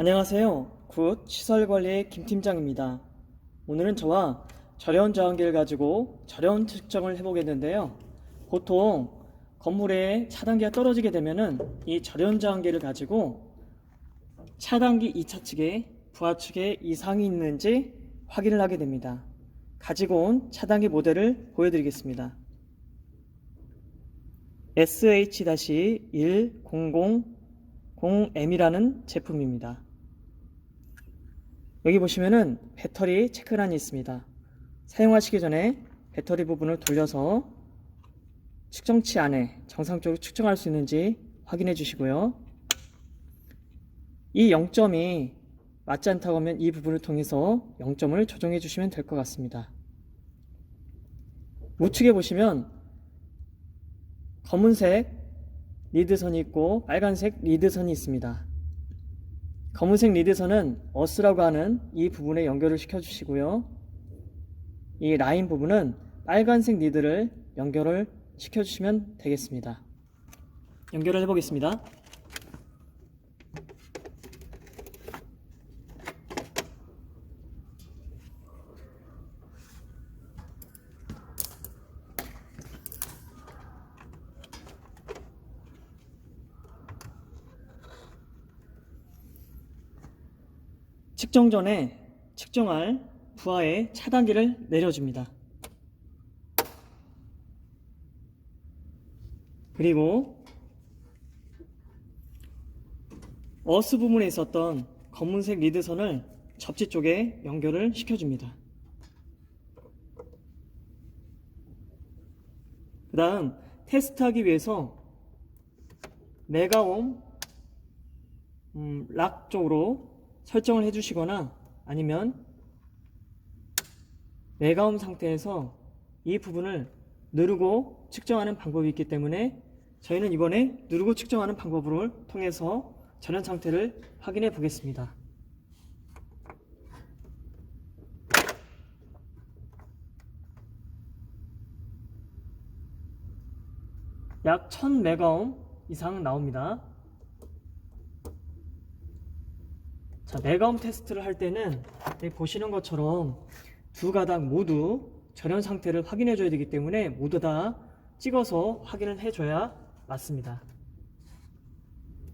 안녕하세요. 굿 시설관리의 김 팀장입니다. 오늘은 저와 절연 저항기를 가지고 절연 측정을 해보겠는데요. 보통 건물에 차단기가 떨어지게 되면은 이 절연 저항기를 가지고 차단기 2차 측에 부하 측에 이상이 있는지 확인을 하게 됩니다. 가지고 온 차단기 모델을 보여드리겠습니다. SH-1000M이라는 제품입니다. 여기 보시면은 배터리 체크란이 있습니다. 사용하시기 전에 배터리 부분을 돌려서 측정치 안에 정상적으로 측정할 수 있는지 확인해 주시고요. 이 0점이 맞지 않다고 하면 이 부분을 통해서 0점을 조정해 주시면 될 것 같습니다. 우측에 보시면 검은색 리드선이 있고 빨간색 리드선이 있습니다. 검은색 리드선은 어스라고 하는 이 부분에 연결을 시켜주시고요. 이 라인 부분은 빨간색 리드를 연결을 시켜주시면 되겠습니다. 연결을 해보겠습니다. 측정 전에 측정할 부하의 차단기를 내려줍니다. 그리고 어스 부분에 있었던 검은색 리드선을 접지 쪽에 연결을 시켜줍니다. 그 다음 테스트하기 위해서 메가옴 음, 락 쪽으로 설정을 해주시거나 아니면 메가옴 상태에서 이 부분을 누르고 측정하는 방법이 있기 때문에 저희는 이번에 누르고 측정하는 방법을 통해서 전원 상태를 확인해 보겠습니다. 약 1000메가옴 이상 나옵니다. 자, 메가옴 테스트를 할 때는 보시는 것처럼 두 가닥 모두 절연 상태를 확인해 줘야 되기 때문에 모두 다 찍어서 확인을 해 줘야 맞습니다.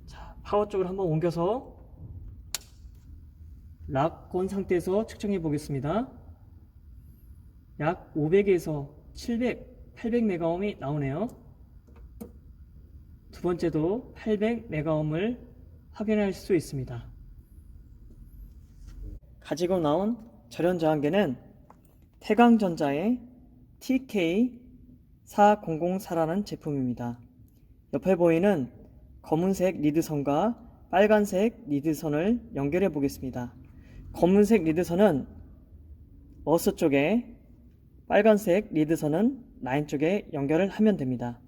자, 파워 쪽을 한번 옮겨서 락건 상태에서 측정해 보겠습니다. 약 500에서 700, 800메가옴이 나오네요. 두 번째도 800메가옴을 확인할 수 있습니다. 가지고 나온 절연 저항계는 태강전자의 TK4004라는 제품입니다. 옆에 보이는 검은색 리드선과 빨간색 리드선을 연결해 보겠습니다. 검은색 리드선은 어스 쪽에 빨간색 리드선은 라인 쪽에 연결을 하면 됩니다.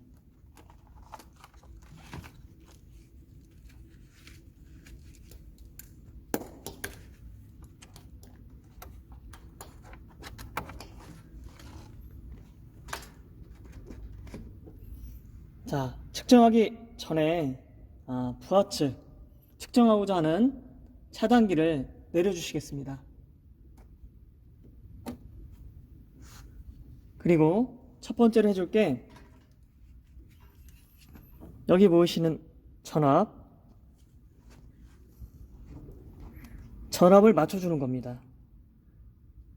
자, 측정하기 전에 아, 부하측 측정하고자 하는 차단기를 내려주시겠습니다. 그리고 첫 번째로 해줄 게 여기 보이시는 전압 전압을 맞춰주는 겁니다.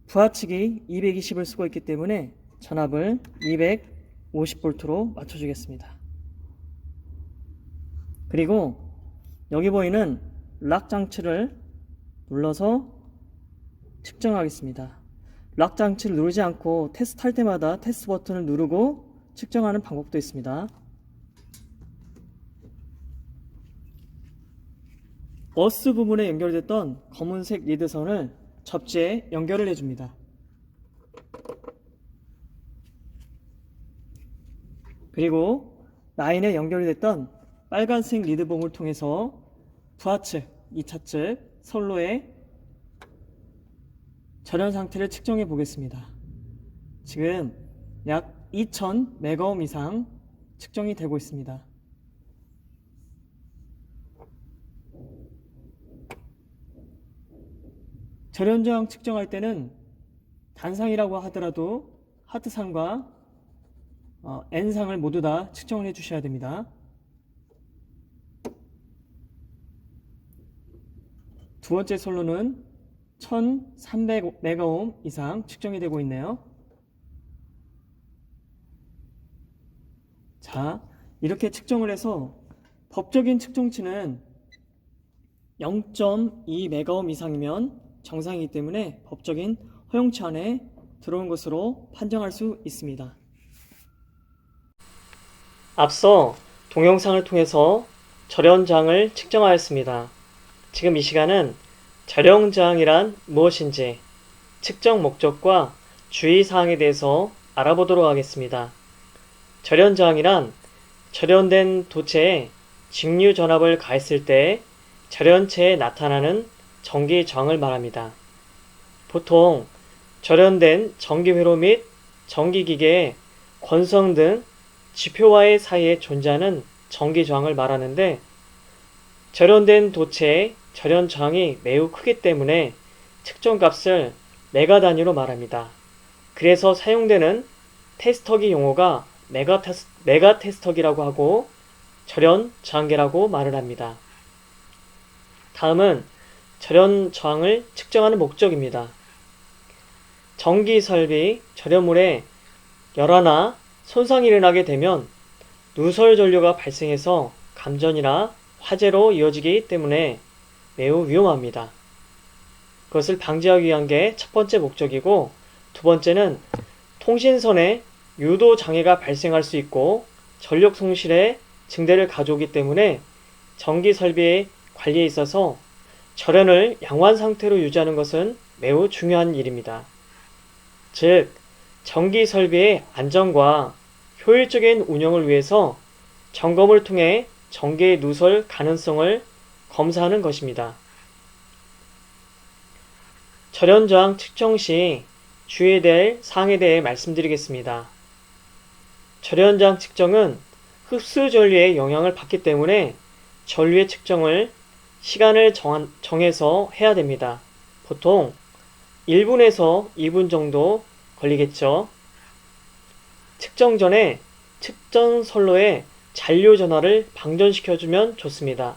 부하측이 220을 쓰고 있기 때문에 전압을 250V로 맞춰주겠습니다. 그리고 여기 보이는 락 장치를 눌러서 측정하겠습니다. 락 장치를 누르지 않고 테스트 할 때마다 테스트 버튼을 누르고 측정하는 방법도 있습니다. 어스 부분에 연결됐던 검은색 리드선을 접지에 연결을 해줍니다. 그리고 라인에 연결됐던 빨간색 리드봉을 통해서 부하측, 2차 측, 선로의 절연 상태를 측정해 보겠습니다. 지금 약 2000 메가옴 이상 측정이 되고 있습니다. 절연 저항 측정할 때는 단상이라고 하더라도 하트상과 어, N상을 모두 다 측정을 해 주셔야 됩니다. 두 번째 솔로는 1300메가옴 이상 측정이 되고 있네요. 자, 이렇게 측정을 해서 법적인 측정치는 0.2메가옴 이상이면 정상이기 때문에 법적인 허용치 안에 들어온 것으로 판정할 수 있습니다. 앞서 동영상을 통해서 절연장을 측정하였습니다. 지금 이 시간은 절연장이란 무엇인지 측정 목적과 주의사항에 대해서 알아보도록 하겠습니다. 절연장이란 절연된 도체에 직류 전압을 가했을 때 절연체에 나타나는 전기 저항을 말합니다. 보통 절연된 전기회로 및 전기기계의 권성 등 지표와의 사이에 존재하는 전기 저항을 말하는데 절연된 도체의 절연 저항이 매우 크기 때문에 측정값을 메가 단위로 말합니다. 그래서 사용되는 테스터기 용어가 메가, 테스, 메가 테스터기라고 하고 절연 저항계라고 말을 합니다. 다음은 절연 저항을 측정하는 목적입니다. 전기 설비 절연물에 열화나 손상이 일어나게 되면 누설 전류가 발생해서 감전이나 화재로 이어지기 때문에 매우 위험합니다. 그것을 방지하기 위한 게 첫 번째 목적이고 두 번째는 통신선에 유도 장애가 발생할 수 있고 전력 손실의 증대를 가져오기 때문에 전기 설비의 관리에 있어서 절연을 양호한 상태로 유지하는 것은 매우 중요한 일입니다. 즉, 전기 설비의 안전과 효율적인 운영을 위해서 점검을 통해 전기의 누설 가능성을 검사하는 것입니다. 절연 저항 측정 시 주의해야 될 사항에 대해 말씀드리겠습니다. 절연 저항 측정은 흡수 전류의 영향을 받기 때문에 전류의 측정을 시간을 정한, 정해서 해야 됩니다. 보통 1분에서 2분 정도 걸리겠죠. 측정 전에 측정 선로에 잔류 전화를 방전시켜주면 좋습니다.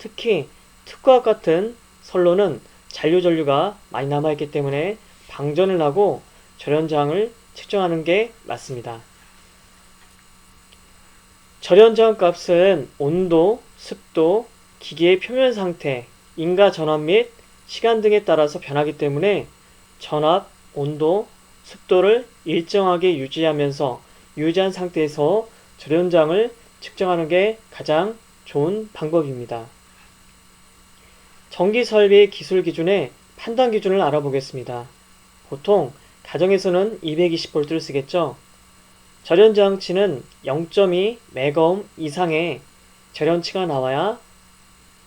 특히 특과 같은 선로는 잔류 전류가 많이 남아있기 때문에 방전을 하고 절연저항을 측정하는 게 맞습니다. 절연저항 값은 온도, 습도, 기계의 표면 상태, 인가 전압 및 시간 등에 따라서 변하기 때문에 전압, 온도, 습도를 일정하게 유지하면서 유지한 상태에서 절연장을 측정하는 게 가장 좋은 방법입니다. 전기 설비 기술 기준의 판단 기준을 알아보겠습니다. 보통 가정에서는 220V를 쓰겠죠. 절연 장치는 0.2 메가옴 이상의 절연치가 나와야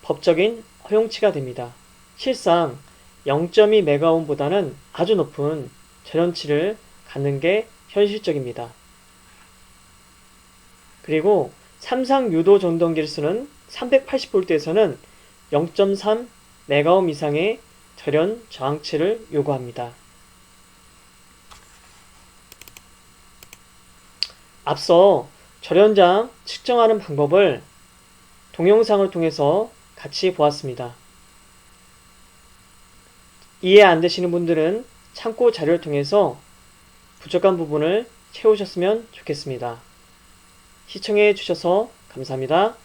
법적인 허용치가 됩니다. 실상 0.2 메가옴보다는 아주 높은 절연치를 갖는 게 현실적입니다. 그리고 삼상 유도 전동기를 쓰는 380V에서는 0.3 메가옴 이상의 절연 저항치를 요구합니다. 앞서 절연장 측정하는 방법을 동영상을 통해서 같이 보았습니다. 이해 안 되시는 분들은 참고 자료를 통해서 부족한 부분을 채우셨으면 좋겠습니다. 시청해 주셔서 감사합니다.